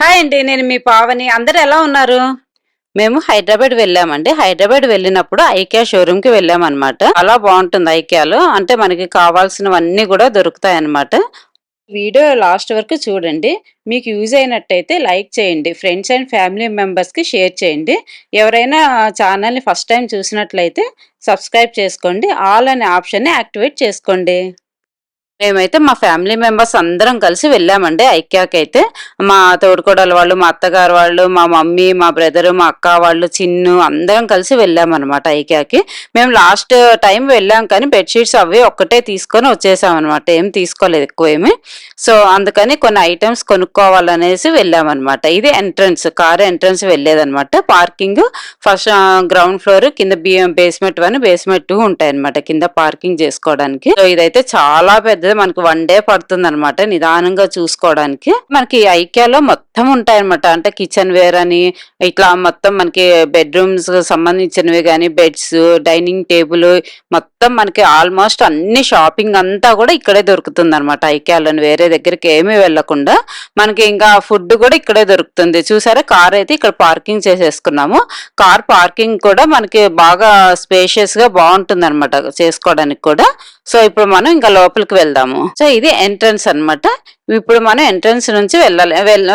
Hi అండి నేను మీ పావని. అందరు ఎలా ఉన్నారు? మేము హైదరాబాద్ వెళ్ళామండి. హైదరాబాద్ వెళ్ళినప్పుడు ఐకియా షోరూమ్కి వెళ్ళామన్నమాట. చాలా బాగుంటుంది ఐకియాలో. అంటే మనకి కావాల్సినవన్నీ కూడా దొరుకుతాయి అన్నమాట వీడియో లాస్ట్ వరకు చూడండి. మీకు యూజ్ అయినట్టయితే లైక్ చేయండి. ఫ్రెండ్స్ అండ్ ఫ్యామిలీ మెంబర్స్కి షేర్ చేయండి. ఎవరైనా ఛానల్ని ఫస్ట్ టైం చూసినట్లయితే సబ్స్క్రైబ్ చేసుకోండి. ఆల్ అనే ఆప్షన్ని యాక్టివేట్ చేసుకోండి. మేమైతే మా ఫ్యామిలీ మెంబర్స్ అందరం కలిసి వెళ్ళామండి ఐక్యాకి అయితే మా తోడుకోడలు వాళ్ళు మా అత్తగారు వాళ్ళు మా మమ్మీ మా బ్రదర్ మా అక్క వాళ్ళు చిన్ను అందరం కలిసి వెళ్ళామన్నమాట ఐక్యాకి. మేము లాస్ట్ టైం వెళ్ళాం కానీ బెడ్షీట్స్ అవి ఒక్కటే తీసుకొని వచ్చేసాం అనమాట ఏం తీసుకోలేదు ఎక్కువ ఏమి. సో అందుకని కొన్ని ఐటమ్స్ కొనుక్కోవాలనేసి వెళ్ళామన్నమాట. ఇది ఎంట్రన్స్ కార్ ఎంట్రన్స్ వెళ్ళేదన్నమాట. పార్కింగ్ ఫస్ట్ గ్రౌండ్ ఫ్లోర్ కింద బియ్యం బేస్మెంట్ వన్ బేస్మెంట్ టూ ఉంటాయి అనమాట కింద పార్కింగ్ చేసుకోవడానికి. సో ఇదైతే చాలా పెద్ద అనేది మనకి వన్ డే పడుతుంది అనమాట నిదానంగా చూసుకోవడానికి. మనకి ఐక్యాలో మొత్తం ఉంటాయి అనమాట అంటే కిచెన్ వేర్ అని ఇట్లా మొత్తం మనకి బెడ్రూమ్స్ సంబంధించినవి కానీ బెడ్స్ డైనింగ్ టేబుల్ మొత్తం మనకి ఆల్మోస్ట్ అన్ని షాపింగ్ అంతా కూడా ఇక్కడే దొరుకుతుంది అనమాట ఐక్యాలను వేరే దగ్గరికి ఏమీ వెళ్ళకుండా మనకి ఇంకా ఫుడ్ కూడా ఇక్కడే దొరుకుతుంది. చూసారా? కార్ అయితే ఇక్కడ పార్కింగ్ చేసేసుకున్నాము. కార్ పార్కింగ్ కూడా మనకి బాగా స్పేషియస్గా బాగుంటుంది అనమాట చేసుకోవడానికి కూడా. సో ఇప్పుడు మనం ఇంకా లోపలికి వెళ్దాం. ఉంటాము. సో ఇది ఎంట్రన్స్ అన్నమాట. ఇప్పుడు మనం ఎంట్రన్స్ నుంచి వెళ్ళాలి.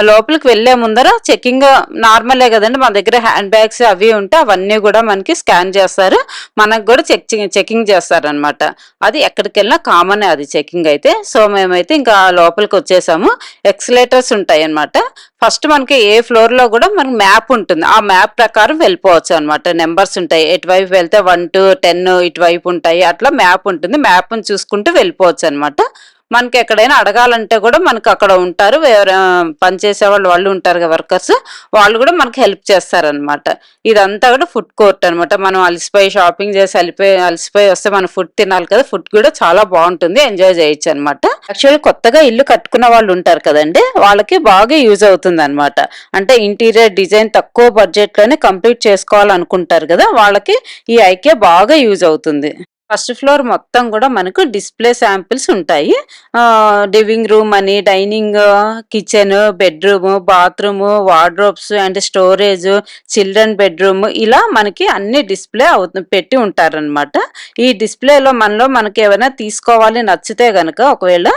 లోపలికి వెళ్ళే ముందర చెకింగ్ నార్మలే కదండి. మన దగ్గర హ్యాండ్ బ్యాగ్స్ అవి ఉంటే అవన్నీ కూడా మనకి స్కాన్ చేస్తారు. మనకు కూడా చెక్ చెకింగ్ చేస్తారు అనమాట అది ఎక్కడికి వెళ్ళినా కామన్ అది చెకింగ్ అయితే. సో మేమైతే ఇంకా లోపలికి వచ్చేసాము. ఎక్సలేటర్స్ ఉంటాయి అనమాట ఫస్ట్ మనకి ఏ ఫ్లోర్లో కూడా మనకి మ్యాప్ ఉంటుంది. ఆ మ్యాప్ ప్రకారం వెళ్ళిపోవచ్చు అనమాట నెంబర్స్ ఉంటాయి. ఎటువైపు వెళ్తే వన్ టు టెన్ ఇటువైపు ఉంటాయి. అట్లా మ్యాప్ ఉంటుంది. మ్యాప్ను చూసుకుంటూ వెళ్ళిపోవచ్చు అనమాట మనకి ఎక్కడైనా అడగాలంటే కూడా మనకి అక్కడ ఉంటారు. వేరే పనిచేసే వాళ్ళు వాళ్ళు ఉంటారు కదా వర్కర్స్. వాళ్ళు కూడా మనకి హెల్ప్ చేస్తారనమాట ఇదంతా కూడా ఫుడ్ కోర్ట్ అనమాట మనం అలసిపోయి షాపింగ్ చేసి అలిపోయి అలసిపోయి వస్తే మనం ఫుడ్ తినాలి కదా. ఫుడ్ కూడా చాలా బాగుంటుంది. ఎంజాయ్ చేయొచ్చు అనమాట యాక్చువల్లీ కొత్తగా ఇల్లు కట్టుకున్న వాళ్ళు ఉంటారు కదండి. వాళ్ళకి బాగా యూజ్ అవుతుంది అనమాట అంటే ఇంటీరియర్ డిజైన్ తక్కువ బడ్జెట్లోనే కంప్లీట్ చేసుకోవాలనుకుంటారు కదా. వాళ్ళకి ఈ ఐకే బాగా యూజ్ అవుతుంది. ఫస్ట్ ఫ్లోర్ మొత్తం కూడా మనకు డిస్ప్లే శాంపిల్స్ ఉంటాయి. లివింగ్ రూమ్ అని dining kitchen bedroom bathroom wardrobes and storage children bedroom ఇలా మనకి అన్ని డిస్ప్లే పెట్టి ఉంటారనమాట ఈ డిస్ప్లేలో మనలో మనకి ఏమైనా తీసుకోవాలి నచ్చితే గనక ఒకవేళ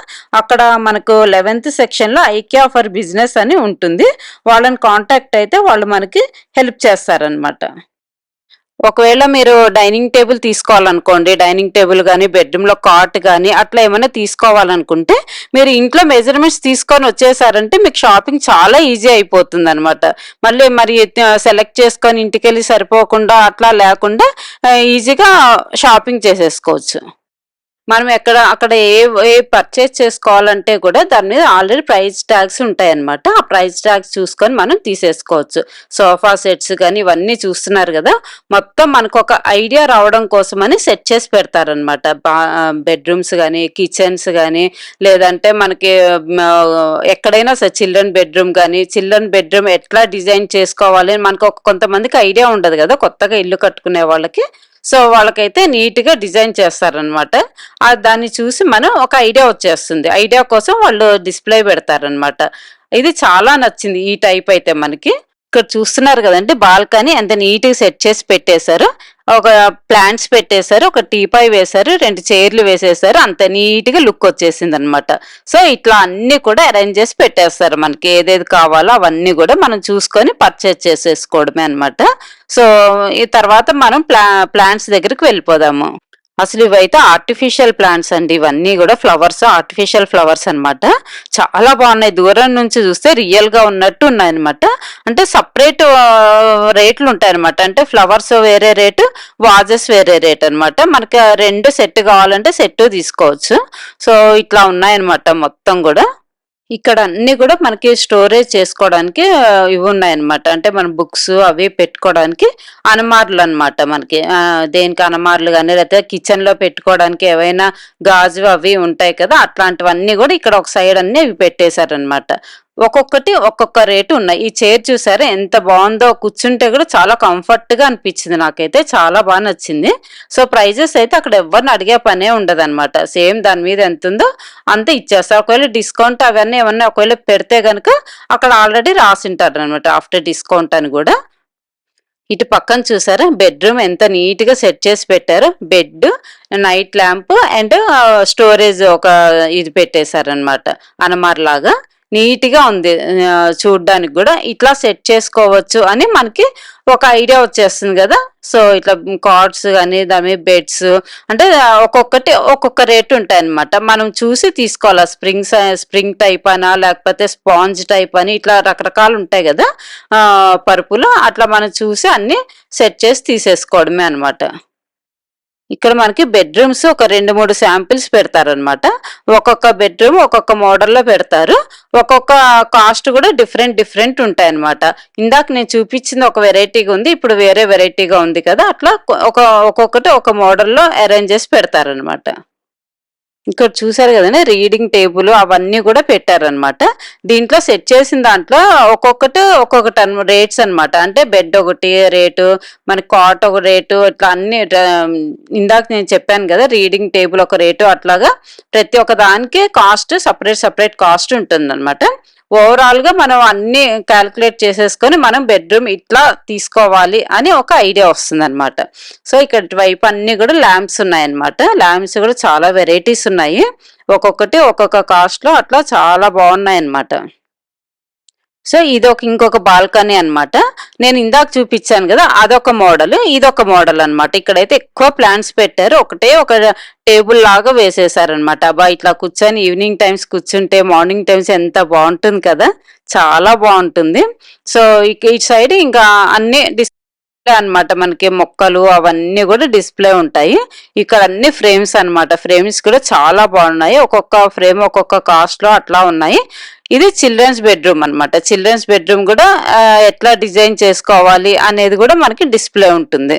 అక్కడ మనకు లెవెన్త్ సెక్షన్లో ఐక్యా ఫర్ బిజినెస్ అని ఉంటుంది. వాళ్ళని కాంటాక్ట్ అయితే వాళ్ళు మనకి హెల్ప్ చేస్తారనమాట ఒకవేళ మీరు డైనింగ్ టేబుల్ తీసుకోవాలనుకోండి డైనింగ్ టేబుల్ కానీ బెడ్రూమ్లో కాట్ కానీ అట్లా ఏమైనా తీసుకోవాలనుకుంటే మీరు ఇంట్లో మెజర్మెంట్స్ తీసుకొని వచ్చేసారంటే మీకు షాపింగ్ చాలా ఈజీ అయిపోతుంది అనమాట మళ్ళీ మరి సెలెక్ట్ చేసుకొని ఇంటికి వెళ్ళి సరిపోకుండా అట్లా లేకుండా ఈజీగా షాపింగ్ చేసేసుకోవచ్చు. మనం ఎక్కడ అక్కడ ఏ ఏ పర్చేస్ చేసుకోవాలంటే కూడా దాని మీద ఆల్రెడీ ప్రైస్ ట్యాగ్స్ ఉంటాయి అన్నమాట ఆ ప్రైస్ ట్యాగ్స్ చూసుకొని మనం తీసేసుకోవచ్చు. సోఫా సెట్స్ కానీ ఇవన్నీ చూస్తున్నారు కదా. మొత్తం మనకు ఒక ఐడియా రావడం కోసమని సెట్ చేసి పెడతారనమాట బెడ్రూమ్స్ కానీ కిచెన్స్ కానీ లేదంటే మనకి ఎక్కడైనా సరే చిల్డ్రన్ బెడ్రూమ్ కానీ చిల్డ్రన్ బెడ్రూమ్ ఎట్లా డిజైన్ చేసుకోవాలి అని మనకు ఒక కొంతమందికి ఐడియా ఉండదు కదా. కొత్తగా ఇల్లు కట్టుకునే వాళ్ళకి సో వాళ్ళకైతే నీట్గా డిజైన్ చేస్తారనమాట దాన్ని చూసి మనం ఒక ఐడియా వచ్చేస్తుంది. ఐడియా కోసం వాళ్ళు డిస్ప్లే పెడతారనమాట ఇది చాలా నచ్చింది ఈ టైప్ అయితే మనకి. ఇక్కడ చూస్తున్నారు కదండి బాల్కనీ ఎంత నీట్గా సెట్ చేసి పెట్టేశారు. ఒక ప్లాంట్స్ పెట్టేశారు ఒక టీపాయ్ వేశారు రెండు చైర్లు వేసేసారు అంత నీట్గా లుక్ వచ్చేసింది అనమాట సో ఇట్లా అన్ని కూడా అరేంజ్ చేసి పెట్టేస్తారు మనకి. ఏదేది కావాలో అవన్నీ కూడా మనం చూసుకొని పర్చేజ్ చేసేసుకోవడమే అన్నమాట. సో ఈ తర్వాత మనం ప్లా ప్లాంట్స్ దగ్గరికి వెళ్ళిపోదాము. అసలు ఇవైతే ఆర్టిఫిషియల్ ప్లాంట్స్ అండి. ఇవన్నీ కూడా ఫ్లవర్స్ ఆర్టిఫిషియల్ ఫ్లవర్స్ అనమాట చాలా బాగున్నాయి. దూరం నుంచి చూస్తే రియల్గా ఉన్నట్టు ఉన్నాయి అనమాట అంటే సపరేట్ రేట్లు ఉంటాయి అనమాట అంటే ఫ్లవర్స్ వేరే రేటు వాజెస్ వేరే రేట్ అన్నమాట. మనకి రెండు సెట్ కావాలంటే సెట్ తీసుకోవచ్చు. సో ఇట్లా ఉన్నాయన్నమాట మొత్తం కూడా. ఇక్కడ అన్ని కూడా మనకి స్టోరేజ్ చేసుకోవడానికి ఇవి ఉన్నాయన్నమాట అంటే మన బుక్స్ అవి పెట్టుకోవడానికి అనమార్లు అన్నమాట మనకి దేనికి అనమార్లు కానీ లేకపోతే కిచెన్లో పెట్టుకోవడానికి ఏవైనా గాజు అవి ఉంటాయి కదా అట్లాంటివన్నీ కూడా ఇక్కడ ఒక సైడ్ అన్ని ఇవి పెట్టేశారనమాట ఒక్కొక్కటి ఒక్కొక్క రేటు ఉన్నాయి. ఈ చైర్ చూసారా ఎంత బాగుందో కూర్చుంటే కూడా చాలా కంఫర్ట్గా అనిపించింది నాకైతే. చాలా బాగా నచ్చింది. సో ప్రైజెస్ అయితే అక్కడ ఎవరిని అడిగే పనే ఉండదు అనమాట సేమ్ దాని మీద ఎంత ఉందో అంతే ఇచ్చేస్తారు ఒకవేళ డిస్కౌంట్ అవన్నీ ఏమన్నా ఒకవేళ పెడితే కనుక అక్కడ ఆల్రెడీ రాసింటారు అనమాట ఆఫ్టర్ డిస్కౌంట్ అని కూడా. ఇటు పక్కన చూసారా? బెడ్రూమ్ ఎంత నీట్గా సెట్ చేసి పెట్టారు. Bed night lamp and storage ఒక ఇది పెట్టేశారనమాట అనమార్ లాగా. నీట్గా ఉంది. చూడడానికి చూడ్డానికి కూడా ఇట్లా సెట్ చేసుకోవచ్చు అని మనకి ఒక ఐడియా వచ్చేస్తుంది కదా. సో ఇట్లా కార్డ్స్ కానీ దాని బెడ్స్ అంటే ఒక్కొక్కటి ఒక్కొక్క రేట్ ఉంటాయి అనమాట మనం చూసి తీసుకోవాలి? స్ప్రింగ్స్ స్ప్రింగ్ టైప్ అనా లేకపోతే స్పాంజ్ టైప్ అని ఇట్లా రకరకాలు ఉంటాయి కదా. పరుపులు అట్లా మనం చూసి అన్ని సెట్ చేసి తీసేసుకోవడమే అన్నమాట. ఇక్కడ మనకి బెడ్రూమ్స్ ఒక రెండు మూడు శాంపిల్స్ పెడతారనమాట ఒక్కొక్క బెడ్రూమ్ ఒక్కొక్క మోడల్లో పెడతారు. ఒక్కొక్క కాస్ట్ కూడా డిఫరెంట్ డిఫరెంట్ ఉంటాయి అనమాట ఇందాక నేను చూపించింది ఒక వెరైటీగా ఉంది ఇప్పుడు వేరే వెరైటీగా ఉంది కదా అట్లా ఒక ఒక్కొక్కటి ఒక మోడల్లో అరేంజ్ చేసి పెడతారనమాట ఇక్కడ చూసారు కదండి రీడింగ్ టేబుల్ అవన్నీ కూడా పెట్టారనమాట దీంట్లో సెట్ చేసిన దాంట్లో ఒక్కొక్కటి ఒక్కొక్కటి రేట్స్ అనమాట అంటే బెడ్ ఒకటి రేటు మన కాట్ ఒక రేటు ఇట్లా అన్ని ఇందాక నేను చెప్పాను కదా రీడింగ్ టేబుల్ ఒక రేటు అట్లాగా ప్రతి ఒక్క దానికి కాస్ట్ సపరేట్ సపరేట్ కాస్ట్ ఉంటుంది ఓవరాల్గా మనం అన్ని క్యాలిక్యులేట్ చేసేసుకొని మనం బెడ్రూమ్ ఇట్లా తీసుకోవాలి అని ఒక ఐడియా వస్తుంది అనమాట సో ఇక్కడ వైపు అన్ని కూడా ల్యాంప్స్ ఉన్నాయన్నమాట. ల్యాంప్స్ కూడా చాలా వెరైటీస్ ఉన్నాయి. ఒక్కొక్కటి ఒక్కొక్క కాస్ట్లో అట్లా చాలా బాగున్నాయి అన్నమాట సో ఇది ఒక ఇంకొక బాల్కనీ అన్నమాట. నేను ఇందాక చూపించాను కదా అదొక మోడల్ ఇదొక మోడల్ అన్నమాట. ఇక్కడైతే ఎక్కువ ప్లాంట్స్ పెట్టారు. ఒకటే ఒక టేబుల్ లాగా వేసేసారనమాట అబ్బా ఇట్లా కూర్చొని ఈవినింగ్ టైమ్స్ కూర్చుంటే మార్నింగ్ టైమ్స్ ఎంత బాగుంటుంది కదా. చాలా బాగుంటుంది. సో ఇక ఇటు సైడ్ ఇంకా అన్ని డిస్ప్లే అనమాట మనకి మొక్కలు అవన్నీ కూడా డిస్ప్లే ఉంటాయి. ఇక్కడ అన్ని ఫ్రేమ్స్ అన్నమాట. ఫ్రేమ్స్ కూడా చాలా బాగున్నాయి. ఒక్కొక్క ఫ్రేమ్ ఒక్కొక్క కాస్ట్లో అట్లా ఉన్నాయి. ఇది చిల్డ్రన్స్ బెడ్రూమ్ అనమాట చిల్డ్రన్స్ బెడ్రూమ్ కూడా ఎట్లా డిజైన్ చేసుకోవాలి అనేది కూడా మనకి డిస్ప్లే ఉంటుంది.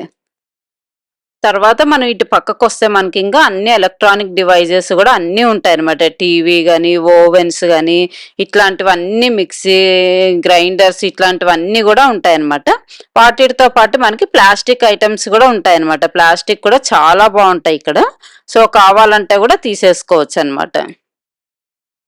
తర్వాత మనం ఇటు పక్కకు వస్తే మనకి ఇంకా అన్ని ఎలక్ట్రానిక్ డివైజెస్ కూడా అన్నీ ఉంటాయి అనమాట టీవీ కానీ ఓవెన్స్ కానీ ఇట్లాంటివన్నీ మిక్సీ గ్రైండర్స్ ఇట్లాంటివన్నీ కూడా ఉంటాయన్నమాట. వాటితో పాటు మనకి ప్లాస్టిక్ ఐటమ్స్ కూడా ఉంటాయన్నమాట. ప్లాస్టిక్ కూడా చాలా బాగుంటాయి ఇక్కడ. సో కావాలంటే కూడా తీసేసుకోవచ్చు అనమాట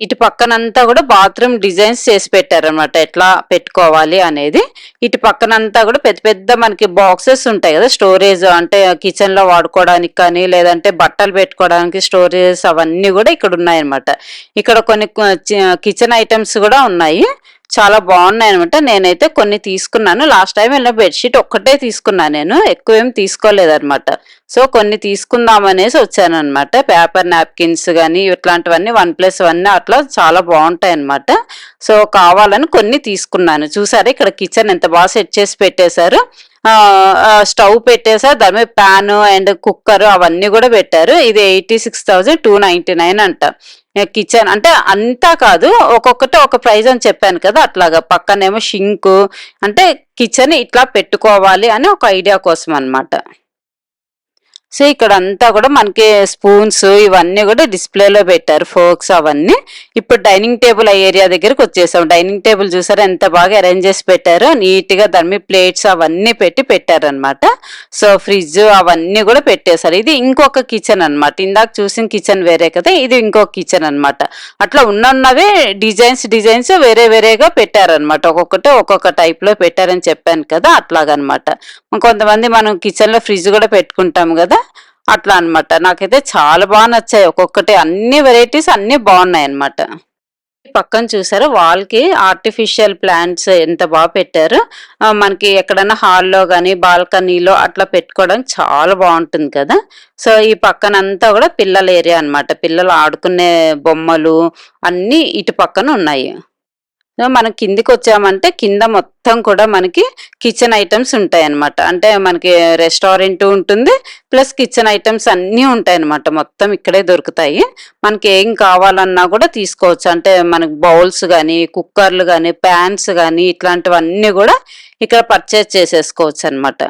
ఇటు పక్కనంతా కూడా బాత్రూమ్ డిజైన్స్ చేసి పెట్టారనమాట ఎట్లా పెట్టుకోవాలి అనేది. ఇటు పక్కనంతా కూడా పెద్ద పెద్ద మనకి బాక్సెస్ ఉంటాయి కదా స్టోరేజ్ అంటే కిచెన్లో వాడుకోవడానికి కానీ లేదంటే బట్టలు పెట్టుకోవడానికి స్టోరేజ్ అవన్నీ కూడా ఇక్కడ ఉన్నాయన్నమాట ఇక్కడ కొన్ని కిచెన్ ఐటమ్స్ కూడా ఉన్నాయి. చాలా బాగున్నాయి అనమాట నేనైతే కొన్ని తీసుకున్నాను. లాస్ట్ టైం వెళ్ళిన బెడ్షీట్ ఒక్కటే తీసుకున్నాను నేను. ఎక్కువ ఏం తీసుకోలేదన్నమాట. సో కొన్ని తీసుకుందాం అనేసి వచ్చాను అనమాట పేపర్ నాప్కిన్స్ కానీ ఇట్లాంటివన్నీ వన్ ప్లస్ వన్ అట్లా చాలా బాగుంటాయి అనమాట సో కావాలని కొన్ని తీసుకున్నాను. చూసారా? ఇక్కడ కిచెన్ ఎంత బాగా సెట్ చేసి పెట్టేశారు. స్టవ్ పెట్టేసారు దాని మీద ప్యాన్ అండ్ కుక్కర్ అవన్నీ కూడా పెట్టారు. ఇది eighty six thousand two ninety nine అంట. కిచెన్ అంటే అంతా కాదు ఒక్కొక్కటి ఒక ప్రైజ్ అని చెప్పాను కదా అట్లాగా. పక్కనేమో షింక్ అంటే కిచెన్ ఇట్లా పెట్టుకోవాలి అని ఒక ఐడియా కోసం అనమాట సో ఇక్కడ అంతా కూడా మనకి స్పూన్స్ ఇవన్నీ కూడా డిస్ప్లేలో పెట్టారు ఫోక్స్ అవన్నీ. ఇప్పుడు డైనింగ్ టేబుల్ ఏరియా దగ్గరకు వచ్చేసాం. డైనింగ్ టేబుల్ చూసారా ఎంత బాగా అరేంజ్ చేసి పెట్టారో నీట్గా దాని మీద ప్లేట్స్ అవన్నీ పెట్టి పెట్టారనమాట సో ఫ్రిడ్జ్ అవన్నీ కూడా పెట్టేశారు. ఇది ఇంకొక కిచెన్ అన్నమాట. ఇందాక చూసిన కిచెన్ వేరే కదా ఇది ఇంకొక కిచెన్ అన్నమాట. అట్లా ఉన్నవే డిజైన్స్ డిజైన్స్ వేరే వేరేగా పెట్టారనమాట ఒక్కొక్కటి ఒక్కొక్క టైప్లో పెట్టారని చెప్పాను కదా అట్లాగనమాట కొంతమంది మనం కిచెన్లో ఫ్రిడ్జ్ కూడా పెట్టుకుంటాం కదా అట్లా అన్నమాట. నాకైతే చాలా బాగా నచ్చాయి. ఒక్కొక్కటి అన్ని వెరైటీస్ అన్ని బాగున్నాయి అన్నమాట. పక్కన చూసారు? వాళ్ళకి ఆర్టిఫిషియల్ ప్లాంట్స్ ఎంత బాగా పెట్టారు. మనకి ఎక్కడైనా హాల్లో కానీ బాల్కనీలో అట్లా పెట్టుకోవడానికి చాలా బాగుంటుంది కదా. సో ఈ పక్కనంతా కూడా పిల్లల ఏరియా అన్నమాట. పిల్లలు ఆడుకునే బొమ్మలు అన్నీ ఇటు పక్కన ఉన్నాయి. మనం కిందికి వచ్చామంటే కింద మొత్తం కూడా మనకి కిచెన్ ఐటమ్స్ ఉంటాయి అన్నమాట అంటే మనకి రెస్టారెంట్ ఉంటుంది ప్లస్ కిచెన్ ఐటమ్స్ అన్నీ ఉంటాయి అన్నమాట మొత్తం ఇక్కడే దొరుకుతాయి. మనకి ఏం కావాలన్నా కూడా తీసుకోవచ్చు. అంటే మనకి బౌల్స్ కానీ కుక్కర్లు కానీ ప్యాన్స్ కానీ ఇట్లాంటివన్నీ కూడా ఇక్కడ పర్చేస్ చేసేసుకోవచ్చు అన్నమాట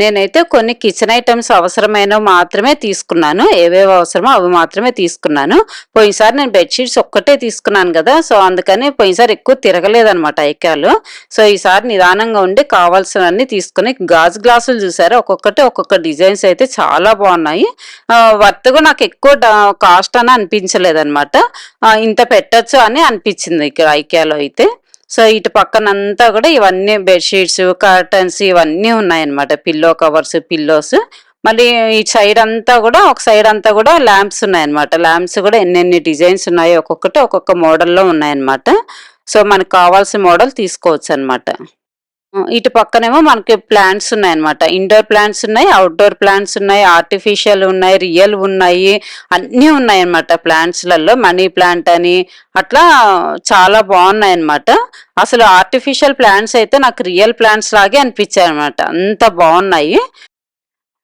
నేనైతే కొన్ని కిచెన్ ఐటమ్స్ అవసరమైనవి మాత్రమే తీసుకున్నాను. ఏవేవి అవసరమో అవి మాత్రమే తీసుకున్నాను. పోయినసారి నేను బెడ్షీట్స్ ఒక్కటే తీసుకున్నాను కదా సో అందుకని పోయినసారి ఎక్కువ తిరగలేదనమాట ఐక్యాలు సో ఈసారి నిదానంగా ఉండి కావాల్సినవన్నీ తీసుకుని గాజు గ్లాసులు చూసారా? ఒక్కొక్కటి ఒక్కొక్క డిజైన్స్ అయితే చాలా బాగున్నాయి. వర్త్గా నాకు ఎక్కువ కాస్ట్ అని అనిపించలేదనమాట ఇంత పెట్టచ్చు అని అనిపించింది ఇక్కడ ఐక్యాలో అయితే. సో ఇటు పక్కనంతా కూడా ఇవన్నీ బెడ్షీట్స్ కర్టన్స్ ఇవన్నీ ఉన్నాయన్నమాట. Pillow covers pillows. మళ్ళీ ఈ సైడ్ అంతా కూడా ఒక సైడ్ అంతా కూడా ల్యాంప్స్ ఉన్నాయన్నమాట. ల్యాంప్స్ కూడా ఎన్నెన్ని డిజైన్స్ ఉన్నాయో ఒక్కొక్కటి ఒక్కొక్క మోడల్లో ఉన్నాయన్నమాట. సో మనకు కావాల్సిన మోడల్ తీసుకోవచ్చు అనమాట ఇటు పక్కనేమో మనకి ప్లాంట్స్ ఉన్నాయి అనమాట ఇండోర్ ప్లాంట్స్ ఉన్నాయి అవుట్డోర్ ప్లాంట్స్ ఉన్నాయి ఆర్టిఫిషియల్ ఉన్నాయి రియల్ ఉన్నాయి అన్నీ ఉన్నాయి అనమాట ప్లాంట్స్లలో. మనీ ప్లాంట్ అని అట్లా చాలా బాగున్నాయి అనమాట అసలు ఆర్టిఫిషియల్ ప్లాంట్స్ అయితే నాకు రియల్ ప్లాంట్స్ లాగే అనిపించాయి అనమాట అంత బాగున్నాయి.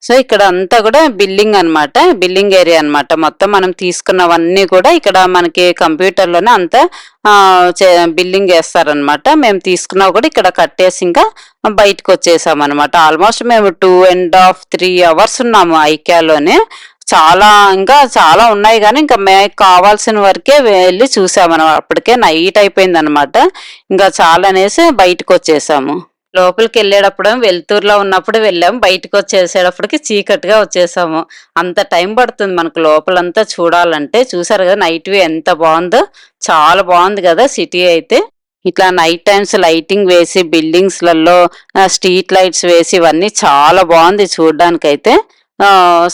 సో ఇక్కడ అంతా కూడా బిల్లింగ్ అన్నమాట బిల్లింగ్ ఏరియా అన్నమాట. మొత్తం మనం తీసుకున్నవన్నీ కూడా ఇక్కడ మనకి కంప్యూటర్లోనే అంతా బిల్లింగ్ వేస్తారనమాట మేము తీసుకున్నా కూడా ఇక్కడ కట్టేసి ఇంకా బయటకు వచ్చేసాం అనమాట ఆల్మోస్ట్ మేము two and half three hours ఉన్నాము ఐక్యాలోనే. చాలా ఇంకా చాలా ఉన్నాయి కానీ ఇంకా మేము కావాల్సిన వరకే వెళ్ళి చూసామన్నమాట. అప్పటికే నైట్ అయిపోయింది అనమాట ఇంకా చాలా అనేసి బయటకు వచ్చేసాము. లోపలికి వెళ్ళేటప్పుడు వెలుతురులో ఉన్నప్పుడు వెళ్ళాము బయటకు వచ్చేసేటప్పటికి చీకటిగా వచ్చేసాము. అంత టైం పడుతుంది మనకు లోపలంతా చూడాలంటే. చూసారు కదా నైట్ వ్యూ ఎంత బాగుందో. చాలా బాగుంది కదా సిటీ అయితే. ఇట్లా నైట్ టైమ్స్ లైటింగ్ వేసి బిల్డింగ్స్లలో స్ట్రీట్ లైట్స్ వేసి ఇవన్నీ చాలా బాగుంది చూడడానికైతే.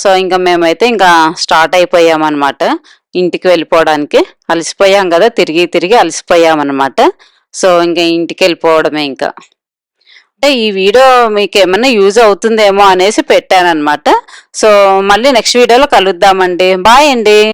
సో ఇంకా మేమైతే ఇంకా స్టార్ట్ అయిపోయామన్నమాట ఇంటికి వెళ్ళిపోవడానికి. అలసిపోయాం కదా తిరిగి తిరిగి అలసిపోయామన్నమాట. సో ఇంకా ఇంటికి వెళ్ళిపోవడమే ఇంకా. అంటే ఈ వీడియో మీకు ఏమైనా యూజ్ అవుతుందేమో అనేసి పెట్టాను అనమాట సో మళ్ళీ నెక్స్ట్ వీడియోలో కలుద్దామండి. బాయ్ అండి.